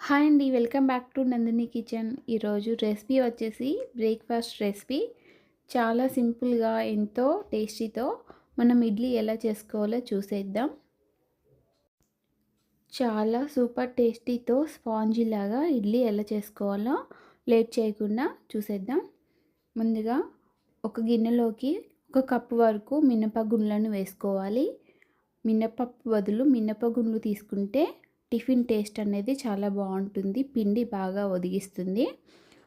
Hi అండి welcome back to Nandini kitchen. ఈరోజు recipe వచ్చేసి బ్రేక్ఫాస్ట్ రెసిపీ. చాలా సింపుల్గా ఎంతో టేస్టీతో మనం ఇడ్లీ ఎలా చేసుకోవాలో చూసేద్దాం. చాలా సూపర్ టేస్టీతో స్పాంజీ లాగా ఇడ్లీ ఎలా చేసుకోవాలో లేట్ చేయకుండా చూసేద్దాం. ముందుగా ఒక గిన్నెలోకి ఒక కప్పు వరకు మినపగుండ్లను వేసుకోవాలి. మినపప్పు బదులు మినపగుండ్లు తీసుకుంటే టిఫిన్ టేస్ట్ అనేది చాలా బాగుంటుంది. పిండి బాగా ఒదిగిస్తుంది.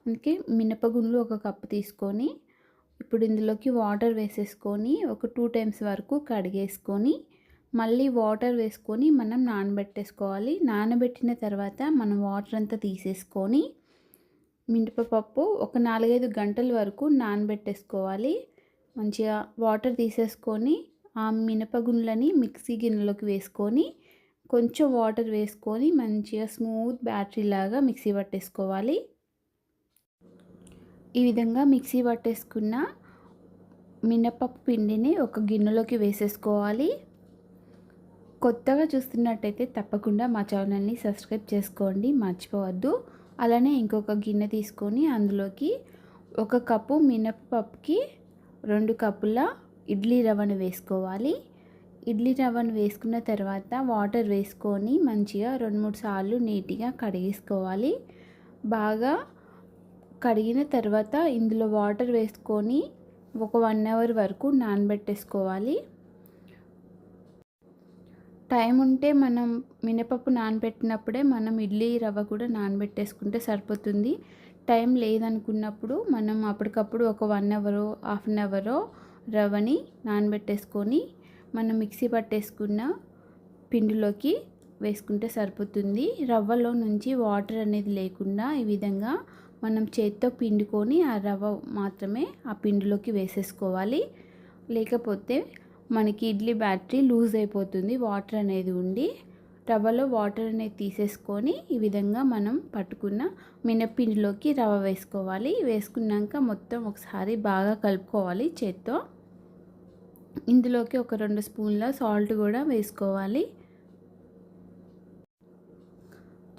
అందుకే మినపగుండ్లు ఒక కప్పు తీసుకొని ఇప్పుడు ఇందులోకి వాటర్ వేసేసుకొని ఒక టూ టైమ్స్ వరకు కడిగేసుకొని మళ్ళీ వాటర్ వేసుకొని మనం నానబెట్టేసుకోవాలి. నానబెట్టిన తర్వాత మనం వాటర్ అంతా తీసేసుకొని మినపప్పు ఒక నాలుగైదు గంటల వరకు నానబెట్టేసుకోవాలి. మంచిగా వాటర్ తీసేసుకొని ఆ మినపగుండ్లని మిక్సీ గిన్నెలోకి వేసుకొని కొంచెం వాటర్ వేసుకొని మంచిగా స్మూత్ బ్యాటరీ లాగా మిక్సీ పట్టేసుకోవాలి. ఈ విధంగా మిక్సీ పట్టేసుకున్న మినపప్పు పిండిని ఒక గిన్నెలోకి వేసేసుకోవాలి. కొత్తగా చూస్తున్నట్టయితే తప్పకుండా మా ఛానల్ని సబ్స్క్రైబ్ చేసుకోండి మర్చిపోవద్దు. అలానే ఇంకొక గిన్నె తీసుకొని అందులోకి ఒక కప్పు మినపప్పుకి రెండు కప్పుల ఇడ్లీ రవ్వను వేసుకోవాలి. ఇడ్లీ రవ్వను వేసుకున్న తర్వాత వాటర్ వేసుకొని మంచిగా రెండు మూడు సార్లు నీట్గా కడిగేసుకోవాలి. బాగా కడిగిన తర్వాత ఇందులో వాటర్ వేసుకొని ఒక వన్ అవర్ వరకు నానబెట్టేసుకోవాలి. టైం ఉంటే మనం మినపప్పు నానబెట్టినప్పుడే మనం ఇడ్లీ రవ్వ కూడా నానబెట్టేసుకుంటే సరిపోతుంది. టైం లేదనుకున్నప్పుడు మనం అప్పటికప్పుడు ఒక వన్ అవరో హాఫ్ అన్ అవరో రవ్వని నానబెట్టేసుకొని మనం మిక్సీ పట్టేసుకున్న పిండిలోకి వేసుకుంటే సరిపోతుంది. రవ్వలో నుంచి వాటర్ అనేది లేకుండా ఈ విధంగా మనం చేత్తో పిండుకొని ఆ రవ్వ మాత్రమే ఆ పిండిలోకి వేసేసుకోవాలి. లేకపోతే మనకి ఇడ్లీ బ్యాటరీ లూజ్ అయిపోతుంది వాటర్ అనేది ఉండి. రవ్వలో వాటర్ అనేది తీసేసుకొని ఈ విధంగా మనం పట్టుకున్న మినప్పిండిలోకి రవ్వ వేసుకోవాలి. వేసుకున్నాక మొత్తం ఒకసారి బాగా కలుపుకోవాలి చేత్తో. ఇందులోకి ఒక రెండు స్పూన్ల సాల్ట్ కూడా వేసుకోవాలి.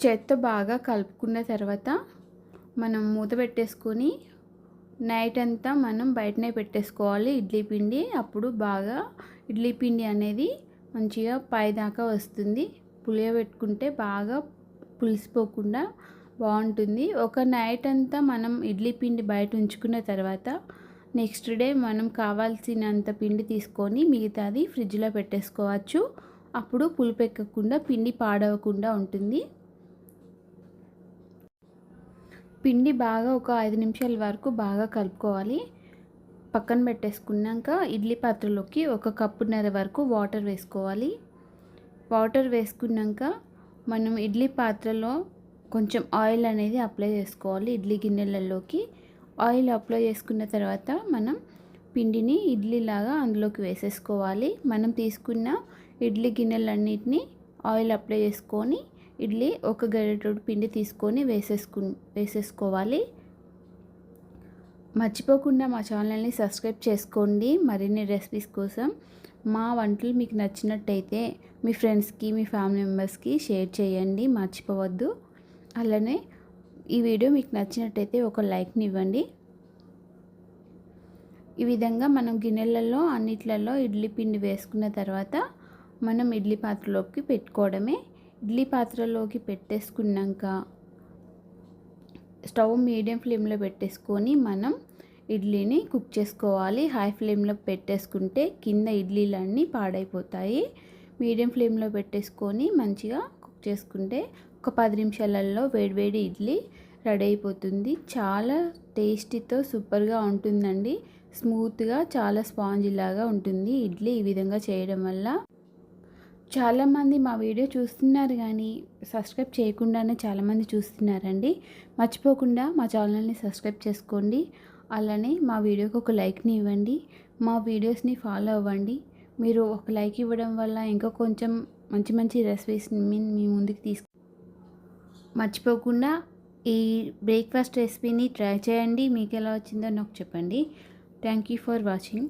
చేత్తో బాగా కలుపుకున్న తర్వాత మనం మూత పెట్టేసుకొని నైట్ అంతా మనం బయటనే పెట్టేసుకోవాలి ఇడ్లీ పిండి. అప్పుడు బాగా ఇడ్లీ పిండి అనేది మంచిగా పైదాకా వస్తుంది. పులియబెట్టుకుంటే బాగా పులిసిపోకుండా బాగుంటుంది. ఒక నైట్ అంతా మనం ఇడ్లీ పిండి బయట ఉంచుకున్న తర్వాత నెక్స్ట్ డే మనం కావాల్సినంత పిండి తీసుకొని మిగతాది ఫ్రిడ్జ్లో పెట్టేసుకోవచ్చు. అప్పుడు పులిపెక్కకుండా పిండి పాడవకుండా ఉంటుంది. పిండి బాగా ఒక ఐదు నిమిషాల వరకు బాగా కలుపుకోవాలి. పక్కన పెట్టేసుకున్నాక ఇడ్లీ పాత్రలోకి ఒక కప్పున్నర వరకు వాటర్ వేసుకోవాలి. వాటర్ వేసుకున్నాక మనం ఇడ్లీ పాత్రలో కొంచెం ఆయిల్ అనేది అప్లై చేసుకోవాలి ఇడ్లీ గిన్నెలలోకి. ఆయిల్ అప్లై చేసుకున్న తర్వాత మనం పిండిని ఇడ్లీలాగా అందులోకి వేసేసుకోవాలి. మనం తీసుకున్న ఇడ్లీ గిన్నెలన్నిటిని ఆయిల్ అప్లై చేసుకొని ఇడ్లీ ఒక గరిటెడు పిండి తీసుకొని వేసేసుకు వేసేసుకోవాలి. మర్చిపోకుండా మా ఛానల్ని సబ్స్క్రైబ్ చేసుకోండి. మరిన్ని రెసిపీస్ కోసం మా వంటలు మీకు నచ్చినట్టయితే మీ ఫ్రెండ్స్కి మీ ఫ్యామిలీ మెంబర్స్కి షేర్ చేయండి. మర్చిపోవద్దు. అలానే ఈ వీడియో మీకు నచ్చినట్టయితే ఒక లైక్ని ఇవ్వండి. ఈ విధంగా మనం గిన్నెలలో అన్నిట్లలో ఇడ్లీ పిండి వేసుకున్న తర్వాత మనం ఇడ్లీ పాత్రలోకి పెట్టుకోవడమే. ఇడ్లీ పాత్రలోకి పెట్టేసుకున్నాక స్టవ్ మీడియం ఫ్లేమ్లో పెట్టేసుకొని మనం ఇడ్లీని కుక్ చేసుకోవాలి. హై ఫ్లేమ్లో పెట్టేసుకుంటే కింద ఇడ్లీలన్నీ పాడైపోతాయి. మీడియం ఫ్లేమ్లో పెట్టేసుకొని మంచిగా కుక్ చేసుకుంటే ఒక పది నిమిషాలలో వేడివేడి ఇడ్లీ రెడీ అయిపోతుంది. చాలా టేస్టీతో సూపర్గా ఉంటుందండి. స్మూత్గా చాలా స్పాంజ్ లాగా ఉంటుంది ఇడ్లీ ఈ విధంగా చేయడం వల్ల. చాలామంది మా వీడియో చూస్తున్నారు కానీ సబ్స్క్రైబ్ చేయకుండానే చాలామంది చూస్తున్నారండి. మర్చిపోకుండా మా ఛానల్ని సబ్స్క్రైబ్ చేసుకోండి. అలానే మా వీడియోకి ఒక లైక్ని ఇవ్వండి. మా వీడియోస్ని ఫాలో అవ్వండి. మీరు ఒక లైక్ ఇవ్వడం వల్ల ఇంకా కొంచెం మంచి మంచి రెసిపీస్ని మీ ముందుకు తీసుకు మర్చిపోకుండా ఈ బ్రేక్ఫాస్ట్ రెసిపీని ట్రై చేయండి. మీకు ఎలా వచ్చిందో నాకు చెప్పండి. Thank you for watching.